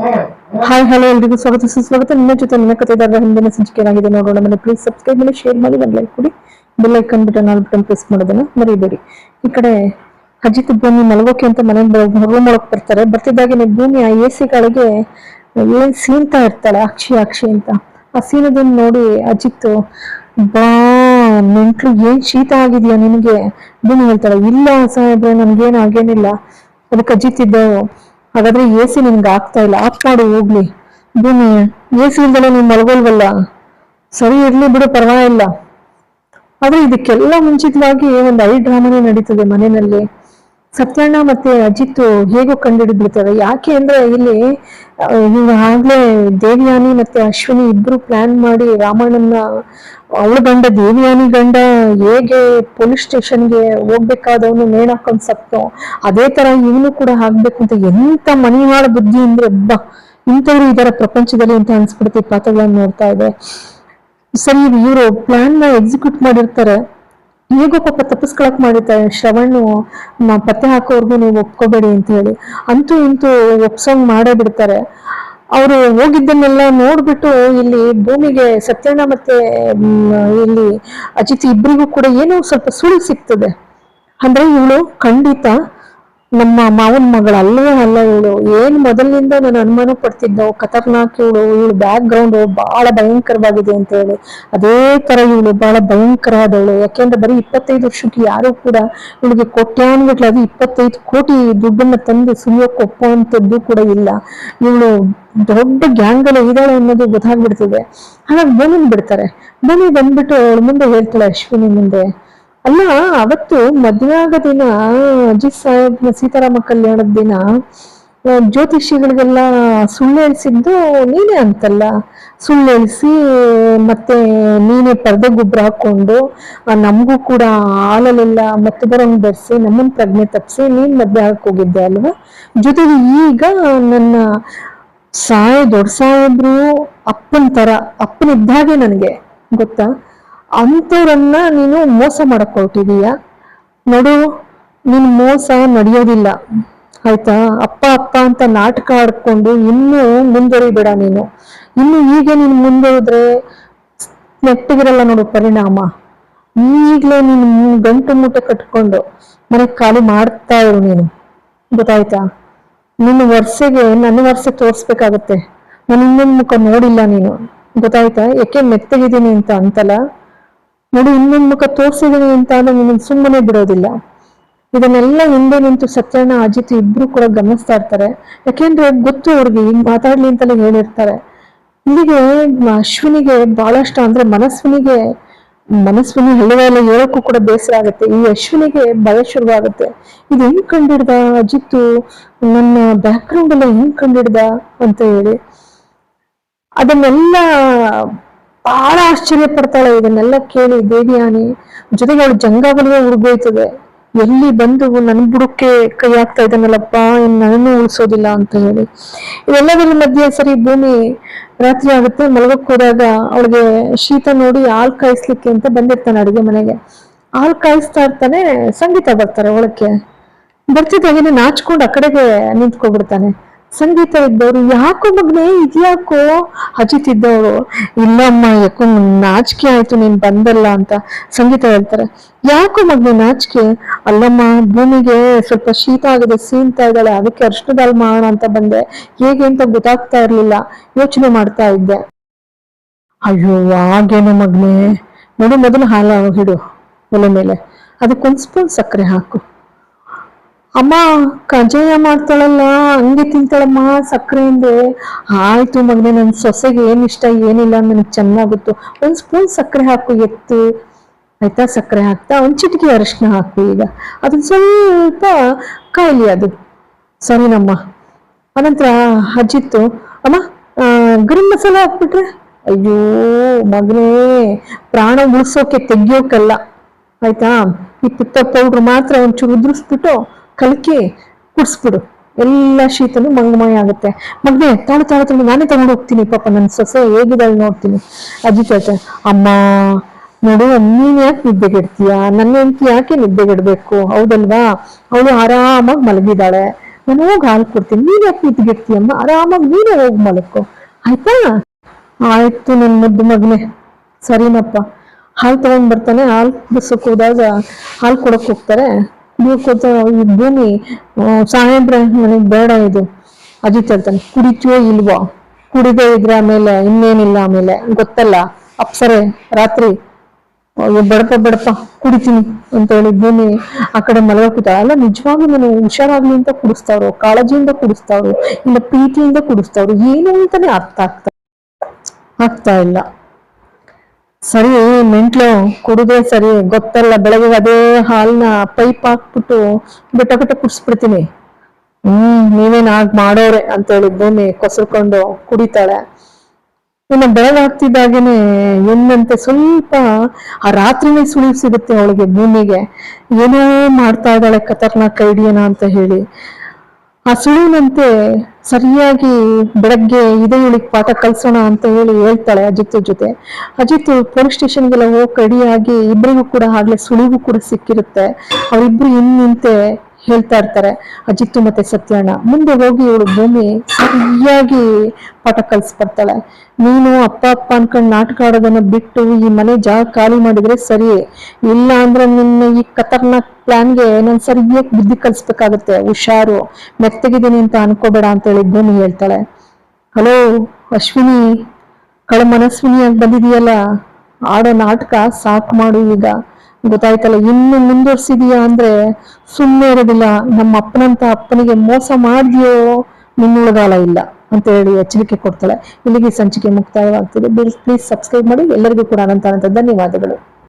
Hi, hello, ಎಲ್ರಿಗೂ ಸ್ವಾಗತ. ಸುಸ್ವಾಗತ. ನಿಮ್ಮ ಜೊತೆ ನಿಮ್ಮ ಕಥೆದಾರರ ಹಿಂದಿನ ಸಂಚಿಕೆ ಏನಾಗಿದೆ ನೋಡೋಣ ಮೇಲೆ ಪ್ಲೀಸ್ ಸಬ್ಸ್ಕ್ರೈಬ್ ಮಾಡಿ ಶೇರ್ ಮಾಡಿ, ಒಂದು ಲೈಕ್ ಕೊಡಿ. Bell icon button all button press ಮಾಡೋದನ್ನ ಮರಿಬೇಡಿ. ಈ ಕಡೆ ಅಜಿತ್ ಭೂಮಿ ಮಲಗೋಕೆ ಅಂತ ಮನೆ ರೂಮ್ ಒಳಗೆ ಬರ್ತಾರೆ. ಬರ್ತಿದ್ದಾಗೆ ಭೂಮಿ, ಆ ಎ ಸಿ ಗಳಿಗೆ ಏನ್ ಸೀನ್ತಾ ಇರ್ತಾಳೆ, ಅಕ್ಷಿ ಅಕ್ಷಿ ಅಂತ. ಆ ಸೀನದನ್ನ ನೋಡಿ ಅಜಿತ್, ಬಾ ನೆಂಟ್ಲು ಏನ್ ಶೀತ ಆಗಿದೆಯಾ ನಿನಗೆ? ಭೂಮಿ ಹೇಳ್ತಾಳೆ, ಇಲ್ಲ ಸಾಹೇಬ್ರೆ, ನನ್ಗೇನು ಆಗೇನಿಲ್ಲ ಅದಕ್ಕೆ ಅಜಿತ್ ಇದ್ದವು ಹಾಗಾದ್ರೆ ಎ ಸಿ ನಿಮ್ಗೆ ಆಗ್ತಾ ಇಲ್ಲ. ಆಫ್ ಮಾಡು ಹೋಗ್ಲಿ. ಭೂಮಿ ಎ ಸಿ ಇಲ್ದಲೆ ನೀವು ಮಲಗೋಲ್ವಲ್ಲ? ಸರಿ ಇರ್ಲಿ ಬಿಡು, ಪರವಾಗಿಲ್ಲ. ಆದ್ರೆ ಇದಕ್ಕೆಲ್ಲ ಮುಂಚಿತವಾಗಿ ಒಂದು ಐ ಡ್ರಾಮಾನೇ ನಡೀತದೆ ಮನೆಯಲ್ಲಿ. ಸತ್ಯಣ್ಣ ಮತ್ತೆ ಅಜಿತ್ ಹೇಗೋ ಕಂಡುಹಿಡಿದ್ಬಿಡ್ತಾರೆ. ಯಾಕೆ ಅಂದ್ರೆ ಇಲ್ಲಿ ಆಗ್ಲೇ ದೇವಿಯಾನಿ ಮತ್ತೆ ಅಶ್ವಿನಿ ಇಬ್ರು ಪ್ಲಾನ್ ಮಾಡಿ ರಾಮಣ್ಣನ ಅವಳ ಗಂಡ ದೇವಯಾನಿ ಗಂಡ ಹೇಗೆ ಪೊಲೀಸ್ ಸ್ಟೇಷನ್ಗೆ ಹೋಗ್ಬೇಕಾದವನು ನೇಣಾಕೊಂಡ್ ಸತ್ತು. ಅದೇ ತರ ಇವನು ಕೂಡ ಆಗ್ಬೇಕು ಅಂತ ಎಂತ ಮನಿವಾಳ ಬುದ್ಧಿ ಅಂದ್ರೆ ಒಬ್ಬ ಇಂಥವ್ರು ಇದರ ಪ್ರಪಂಚದಲ್ಲಿ ಅಂತ ಅನ್ಸ್ಬಿಡುತ್ತೆ ಈ ಪಾತ್ರಗಳನ್ನ ನೋಡ್ತಾ ಇದೆ ಸರಿ, ಇವರು ಪ್ಲಾನ್ನ ಎಕ್ಸಿಕ್ಯೂಟ್ ಮಾಡಿರ್ತಾರೆ. ಹೇಗೋ ಪಾಪ ತಪ್ಪಿಸ್ಕೊಳಕ್ ಮಾಡಿರ್ತಾರೆ ಶ್ರವಣ್ಣು ಪತ್ತೆ ಹಾಕೋರ್ಗು ನೀವು ಒಪ್ಕೋಬೇಡಿ ಅಂತ ಹೇಳಿ. ಅಂತೂ ಇಂತೂ ಒಪ್ಸಂಗ್ ಮಾಡೇ ಬಿಡ್ತಾರೆ. ಅವರು ಹೋಗಿದ್ದನ್ನೆಲ್ಲ ನೋಡ್ಬಿಟ್ಟು ಇಲ್ಲಿ ಭೂಮಿಗೆ ಸತ್ಯಣ್ಣ ಮತ್ತೆ ಇಲ್ಲಿ ಅಜಿತ್ ಇಬ್ಬರಿಗೂ ಕೂಡ ಏನೋ ಸ್ವಲ್ಪ ಸುಳ್ಳು ಸಿಗ್ತದೆ. ಅಂದ್ರೆ ಇವಳು ಖಂಡಿತ ನಮ್ಮ ಮಾವನ ಮಗಳ ಅಲ್ಲವೇ ಅಲ್ಲ ಇವಳು. ಏನ್ ಮೊದಲಿನಿಂದ ನಾನು ಅನುಮಾನ ಪಡ್ತಿದ್ದೋ ಖತರ್ನಾಕ್ ಇವಳು. ಇವಳು ಬ್ಯಾಕ್ ಗ್ರೌಂಡ್ ಬಹಳ ಭಯಂಕರವಾಗಿದೆ ಅಂತ ಹೇಳಿ. ಅದೇ ತರ ಇವಳು ಬಹಳ ಭಯಂಕರವಾದವಳು ಯಾಕೆಂದ್ರೆ ಬರೀ ಇಪ್ಪತ್ತೈದು ವರ್ಷಕ್ಕೆ ಯಾರು ಕೂಡ ಇವಳಿಗೆ ಅದು ಇಪ್ಪತ್ತೈದು ಕೋಟಿ ದುಡ್ಡನ್ನ ತಂದು ಸುಲಿಯೋಕೆ ಒಪ್ಪುವಂಥದ್ದು ಕೂಡ ಇಲ್ಲ. ಇವಳು ದೊಡ್ಡ ಗ್ಯಾಂಗ್ ಅಲ್ಲಿ ಇದ್ದಾಳೆ ಅನ್ನೋದು ಗೊತ್ತಾಗ್ಬಿಡ್ತಿದೆ. ಹಾಗಾಗಿ ಭೂಮಿನ ಬಿಡ್ತಾರೆ ಭೂಮಿ ಬಂದ್ಬಿಟ್ಟು ಅವಳ ಮುಂದೆ ಹೇಳ್ತಾಳೆ ಅಶ್ವಿನಿ ಮುಂದೆ. ಅಲ್ಲ, ಅವತ್ತು ಮದುವೆ ಆಗೋ ದಿನ ಅಜಿತ್ ಸಾಹೇಬ್ ಸೀತಾರಾಮ ಕಲ್ಯಾಣದ ದಿನ ಜ್ಯೋತಿಷಿಗಳಿಗೆಲ್ಲ ಸುಳ್ಳು ಹೇಳ್ಸಿದ್ದು ನೀನೇ ಅಂತಲ್ಲ. ಸುಳ್ಳು ಹೇಳಿಸಿ ಮತ್ತೆ ನೀನೇ ಪರ್ದೆ ಗೊಬ್ಬರ ಹಾಕೊಂಡು ನಮಗೂ ಕೂಡ ಹಾಲಲ್ಲೆಲ್ಲ, ಮತ್ತೆ ಬರೋಂಗ್ ಬೆರೆಸಿ ನಮ್ಮನ್ನ ಪ್ರಜ್ಞೆ ತಪ್ಪಿಸಿ ನೀನ್ ಮದ್ವೆ ಹೋಗಿದ್ದೆ ಅಲ್ವಾ? ಜೊತೆಗೆ ಈಗ ನನ್ನ ಸಾಯ ದೊಡ್ಡ ಸಾಹೇಬ್ರು ಅಪ್ಪನ ತರ, ಅಪ್ಪನಿದ್ದಾಗೆ ನನಗೆ, ಗೊತ್ತಾ? ಅಂಥವ್ರನ್ನ ನೀನು ಮೋಸ ಮಾಡಕ್ ಹೊರಟಿದೀಯ ನೋಡು, ನಿನ್ ಮೋಸ ನಡೆಯೋದಿಲ್ಲ. ಆಯ್ತಾ? ಅಪ್ಪ ಅಪ್ಪ ಅಂತ ನಾಟಕ ಆಡ್ಕೊಂಡು ಇನ್ನೂ ಮುಂದುವರಿಬೇಡ ನೀನು. ಇನ್ನು ಹೀಗೆ ನೀನು ಮುಂದುವರಿದ್ರೆ ನೆಟ್ಟಿಗಿರಲ್ಲ ನೋಡು ಪರಿಣಾಮ. ಈಗಲೇ ನೀನು ಗಂಟು ಮೂಟೆ ಕಟ್ಕೊಂಡು ಮನೆ ಖಾಲಿ ಮಾಡ್ತಾ ಇರು ನೀನು. ಗೊತ್ತಾಯ್ತಾ? ನಿನ್ನ ವರ್ಷಗೆ, ನನ್ನ ವರ್ಷ ತೋರ್ಸ್ಬೇಕಾಗತ್ತೆ. ನಾನು ಇನ್ನೊಂದು ಮುಖ ನೋಡಿಲ್ಲ ನೀನು. ಗೊತ್ತಾಯ್ತಾ? ಯಾಕೆ ಮೆತ್ತಗಿದ್ದೀನಿ ಅಂತ ಅಂತಲ್ಲ? ನೋಡಿ, ಇನ್ನೊಂದು ಮುಖ ತೋರ್ಸಿದೀನಿ ಅಂತ ಅಂದ್ರೆ ನಿನ್ನ ಸುಮ್ಮನೆ ಬಿಡೋದಿಲ್ಲ. ಇದನ್ನೆಲ್ಲ ಹಿಂದೆ ನಿಂತು ಸತ್ಯನ ಅಜಿತ್ ಇಬ್ರು ಕೂಡ ಗಮನಿಸ್ತಾ ಇರ್ತಾರೆ. ಯಾಕೆಂದ್ರೆ ಗೊತ್ತು ಅವ್ರಿಗೆ, ಹಿಂಗ್ ಮಾತಾಡ್ಲಿ ಅಂತಲೇ ಹೇಳಿರ್ತಾರೆ. ಇಲ್ಲಿಗೆ ಅಶ್ವಿನಿಗೆ ಬಹಳಷ್ಟು ಅಂದ್ರೆ ಮನಸ್ವಿನಿಗೆ, ಮನಸ್ವಿನಿ ಹಳ್ಳಿಗಳೆಲ್ಲ ಹೇಳೋಕ್ಕೂ ಕೂಡ ಬೇಸರ ಆಗುತ್ತೆ. ಈ ಅಶ್ವಿನಿಗೆ ಭಯ ಶುರುವಾಗುತ್ತೆ. ಇದು ಹೆಂಗ್ ಕಂಡಿಡ್ದ ಅಜಿತ್ತು ನನ್ನ ಬ್ಯಾಕ್ ಗ್ರೌಂಡ್ ಎಲ್ಲ ಹೆಂಗ್ ಕಂಡಿಡ್ದ ಅಂತ ಹೇಳಿ. ಅದನ್ನೆಲ್ಲ ಬಹಳ ಆಶ್ಚರ್ಯ ಪಡ್ತಾಳೆ ಇದನ್ನೆಲ್ಲ ಕೇಳಿ ದೇವಿಯಾನಿ. ಜೊತೆಗೆ ಅವಳು ಜಂಗಾಗಲಿಗೆ ಉರುಗೋಯ್ತದೆ. ಎಲ್ಲಿ ಬಂದು ನನ್ ಬುಡಕ್ಕೆ ಕೈ ಹಾಕ್ತಾ ಇದ್ದಾನಲ್ಲಪ್ಪ ನನ್ನನ್ನು ಉಳಿಸೋದಿಲ್ಲ ಅಂತ ಹೇಳಿ. ಇದೆಲ್ಲದರ ಮಧ್ಯೆ ಸರಿ ಭೂಮಿ ರಾತ್ರಿ ಆಗುತ್ತೆ. ಮಲಗಕ್ ಹೋದಾಗ ಅವಳಿಗೆ ಶೀತ ನೋಡಿ ಹಾಲ್ ಕಾಯಿಸ್ಲಿಕ್ಕೆ ಅಂತ ಬಂದಿರ್ತಾನೆ ಅಡುಗೆ ಮನೆಗೆ. ಹಾಲು ಕಾಯಿಸ್ತಾ ಇರ್ತಾನೆ, ಸಂಗೀತ ಬರ್ತಾರೆ ಒಳಕ್ಕೆ. ಬರ್ತಿದ್ದಾಗೇನೆ ನಾಚ್ಕೊಂಡು ಆ ಕಡೆಗೆ ನಿಂತ್ಕೊಬಿಡ್ತಾನೆ ಸಂಗೀತ ಇದ್ದವರು, ಯಾಕೋ ಮಗ್ನೆ ಇದ್ಯಾಕೋ ಅಜಿತ್ ಇಲ್ಲಮ್ಮ, ಯಾಕೋ ನಾಚಿಕೆ ಆಯ್ತು, ನೀನ್ ಬಂದಲ್ಲ ಅಂತ ಸಂಗೀತ ಹೇಳ್ತಾರೆ. ಯಾಕೋ ಮಗ್ನೆ ನಾಚಿಕೆ? ಅಲ್ಲಮ್ಮ, ಭೂಮಿಗೆ ಸ್ವಲ್ಪ ಶೀತ ಆಗಿದೆ ಸೀನ್ತಾ ಇದ್ದಾಳೆ, ಅದಕ್ಕೆ ಅರ್ಶನದಲ್ಲಿ ಮಾಡೋಣ ಅಂತ ಬಂದೆ. ಹೇಗೆ ಅಂತ ಗೊತ್ತಾಗ್ತಾ ಇರ್ಲಿಲ್ಲ. ಯೋಚನೆ ಮಾಡ್ತಾ ಇದ್ದೆ. ಅಯ್ಯೋ, ಹಾಗೇನೋ ಮಗ್ನೆ. ನೋಡು, ಮೊದಲು ಹಾಲು ಹಿಡು, ಒಲೆ ಮೇಲೆ. ಅದಕ್ಕೊಂದು ಸ್ಪೂನ್ ಸಕ್ಕರೆ ಹಾಕು. ಅಮ್ಮ, ಕಜ್ಜಾಯ ಮಾಡ್ತಾಳಲ್ಲ, ಹಂಗೆ ತಿಂತಾಳಮ್ಮ ಸಕ್ಕರೆ ಅಂದೆ ಆಯ್ತು ಮಗನೇ, ನನ್ನ ಸೊಸೆಗೆ ಏನು ಇಷ್ಟ, ಏನಿಲ್ಲ, ನನಗೆ ಚೆನ್ನಾಗುತ್ತು. ಒಂದು ಸ್ಪೂನ್ ಸಕ್ಕರೆ ಹಾಕು, ಎತ್ತು. ಆಯ್ತಾ, ಸಕ್ಕರೆ ಹಾಕ್ತಾ, ಒಂದು ಚಿಟಿಕೆ ಅರಿಶಿನ ಹಾಕು ಈಗ. ಅದನ್ನ ಸ್ವಲ್ಪ ಕಾಯಿಲಿ ಅದು. ಸರಿನಮ್ಮ. ಅನಂತರ ಅಜ್ಜಿತ್ತು ಅಮ್ಮ ಗರಂ ಮಸಾಲ ಹಾಕ್ಬಿಟ್ರೆ? ಅಯ್ಯೋ, ಮಗನೇ, ಪ್ರಾಣ ಉಳಿಸೋಕೆ ತೆಗಿಯೋಕಲ್ಲ. ಆಯ್ತಾ, ಈ ಪಿತ್ತ ಪೌಡ್ರ್ ಮಾತ್ರ ಒಂಚೂರು ಉದುರಿಸ್ಬಿಟ್ಟು ಕಲಕಿ ಕುಡಿಸ್ಬಿಡು. ಎಲ್ಲ ಶೀತನು ಮಂಗಮಯ ಆಗುತ್ತೆ. ಮಗ್ನೆ, ತಾಳು ತಾಳು ತಾಳು, ನಾನೇ ತಗೊಂಡು ಹೋಗ್ತೀನಿ ಪಾಪ ನನ್ನ ಸೊಸೆ ಹೇಗಿದ್ದಾಳೆ ನೋಡ್ತೀನಿ. ಅಜಿತ್ ಕೇಳ್ತಾರೆ ಅಮ್ಮ, ನೋಡು, ನೀನ್ ಯಾಕೆ ನಿದ್ದೆಗೆಡ್ತೀಯ? ನನ್ನ ಹೆಂಡತಿ ಯಾಕೆ ನಿದ್ದೆಗೆಡ್ಬೇಕು? ಹೌದಲ್ವಾ? ಅವಳು ಆರಾಮಾಗಿ ಮಲಗಿದ್ದಾಳೆ ನಾನು ಹೋಗಿ ಹಾಲು ಕೊಡ್ತೀನಿ. ನೀನ್ ಯಾಕೆ ನಿದ್ದೆಗೆಡ್ತೀಯಮ್ಮ ಆರಾಮಾಗಿ ನೀನೇ ಹೋಗಿ ಮಲಕ್ಕೋ ಆಯ್ತಾ? ಆಯ್ತು ನನ್ನ ಮುದ್ದು ಮಗನೆ. ಸರಿನಪ್ಪ. ಹಾಲು ತಗೊಂಡ್ ಬರ್ತಾನೆ, ಹಾಲು ಬಸ್ಸಕ್ಕೆ ಹೋದಾಗ ಹಾಲು ಕೊಡಕ್ ಹೋಗ್ತಾರೆ. ಹೋದ ಈ ಭೂಮಿ ಸಾಯಂತ್ರ ನನಗೆ ಬೇಡ ಇದು. ಅಜಿತ್ ಹೇಳ್ತಾನೆ ಕುಡಿತೀಯೋ ಇಲ್ವೋ? ಕುಡಿದೇ ಇದ್ರೆ ಆಮೇಲೆ ಇನ್ನೇನಿಲ್ಲ ಆಮೇಲೆ. ಗೊತ್ತಲ್ಲ, ಅಪ್ಸರೆ, ರಾತ್ರಿ ಬಡಪ ಬಡಪ, ಕುಡಿತೀನಿ ಅಂತ ಹೇಳಿ ಭೂಮಿ ಆ ಕಡೆ ಮಲಗೋಕಿತ ಅಲ್ಲ, ನಿಜವಾಗ್ಲೂ ನಾನು ಹುಷಾರಾಗ್ಲಿ ಅಂತ ಕುಡಿಸ್ತಾವ್ರು, ಕಾಳಜಿಯಿಂದ ಕುಡಿಸ್ತಾವ್ರು, ಇಲ್ಲ ಪ್ರೀತಿಯಿಂದ ಕುಡಿಸ್ತಾವ್ರು, ಏನು ಅಂತಾನೆ ಅರ್ಥ ಆಗ್ತಾ ಆಗ್ತಾ ಇಲ್ಲ. ಸರಿ ಮೆಂಟ್ಲು ಕುಡಿದ್ರೆ ಸರಿ ಗೊತ್ತಲ್ಲ, ಬೆಳಗ್ಗೆ ಅದೇ ಹಾಲ್ನ ಪೈಪ್ ಹಾಕ್ಬಿಟ್ಟು ಬೆಟ್ಟ ಬೆಟ್ಟ ಕುಡಿಸ್ಬಿಡ್ತೀನಿ. ಹ್ಮ್, ನೀವೇನ್ ಆಗ್ ಮಾಡೋರೆ ಅಂತ ಹೇಳಿ ಭೂಮಿ ಕೊಸರ್ಕೊಂಡು ಕುಡಿತಾಳೆ. ಇನ್ನು ಬೆಳಗಾಗ್ತಿದ್ದಾಗೇನೆ ಎಂದಂತೆ ಸ್ವಲ್ಪ ಆ ರಾತ್ರಿನೇ ಸುಳಿವು ಸಿಗುತ್ತೆ ಅವಳಿಗೆ ಭೂಮಿಗೆ. ಏನೋ ಮಾಡ್ತಾ ಇದ್ದಾಳೆ ಖತರ್ನಾಕ್ ಐಡಿಯಾನ ಅಂತ ಹೇಳಿ. ಆ ಸುಳಿವಿನಂತೆ ಸರಿಯಾಗಿ ಬೆಳಗ್ಗೆ ಇದೇ ಇಳಿಕ್ ಪಾಠ ಕಲ್ಸೋಣ ಅಂತ ಹೇಳಿ ಹೇಳ್ತಾಳೆ ಅಜಿತ್ ಜೊತೆ. ಅಜಿತ್ ಪೊಲೀಸ್ ಸ್ಟೇಷನ್ಗೆಲ್ಲ ಹೋಗಿ ರೆಡಿಯಾಗಿ ಇಬ್ಬರಿಗೂ ಕೂಡ ಆಗ್ಲೇ ಸುಳಿವು ಕೂಡ ಸಿಕ್ಕಿರುತ್ತೆ. ಇನ್ ನಿಂತೆ ಹೇಳ್ತಾ ಇರ್ತಾರೆ ಅಜಿತ್ತು ಮತ್ತೆ ಸತ್ಯಣ್ಣ ಮುಂದೆ ಹೋಗಿ ಇವಳು ಭೂಮಿ ಸರಿಯಾಗಿ ಪಾಠ ಕಲ್ಸ್ಬರ್ತಾಳೆ ನೀನು ಅಪ್ಪ ಅಪ್ಪ ಅನ್ಕೊಂಡು ನಾಟಕ ಆಡೋದನ್ನ ಬಿಟ್ಟು ಈ ಮನೆ ಜಾಗ ಖಾಲಿ ಮಾಡಿದ್ರೆ ಸರಿ ಇಲ್ಲ ಅಂದ್ರೆ ನಿನ್ನ ಈ ಖತರ್ನಾಕ್ ಪ್ಲಾನ್ಗೆ ನಾನು ಸರಿಯಾಗಿ ಬುದ್ಧಿ ಕಲಿಸ್ಬೇಕಾಗತ್ತೆ. ಹುಷಾರು, ಮೆತ್ತಗಿದ್ದೀನಿ ಅಂತ ಅನ್ಕೋಬೇಡ ಅಂತ ಹೇಳಿ ಭೂಮಿ ಹೇಳ್ತಾಳೆ. ಹಲೋ, ಅಶ್ವಿನಿ ಕಳ ಮನಸ್ವಿನಿಯಾಗಿ ಬಂದಿದೆಯಲ್ಲ? ಆಡೋ ನಾಟಕ ಸಾಕು ಮಾಡು ಈಗ. ಗೊತ್ತಾಯ್ತಲ್ಲ, ಇನ್ನು ಮುಂದುವರ್ಸಿದೀಯಾ ಅಂದ್ರೆ ಸುಮ್ಮನೆ ಇರೋದಿಲ್ಲ. ನಮ್ಮ ಅಪ್ಪನಂತ ಅಪ್ಪನಿಗೆ ಮೋಸ ಮಾಡಿದ್ಯೋ ನಿನ್ನುಳಗಾಲ ಇಲ್ಲ ಅಂತ ಹೇಳಿ ಎಚ್ಚರಿಕೆ ಕೊಡ್ತಾಳೆ. ಇಲ್ಲಿಗೆ ಸಂಚಿಕೆ ಮುಕ್ತಾಯವಾಗ್ತದೆ. ಪ್ಲೀಸ್ ಸಬ್ಸ್ಕ್ರೈಬ್ ಮಾಡಿ. ಎಲ್ಲರಿಗೂ ಕೂಡ ಅನಂತ ಅನಂತ ಧನ್ಯವಾದಗಳು.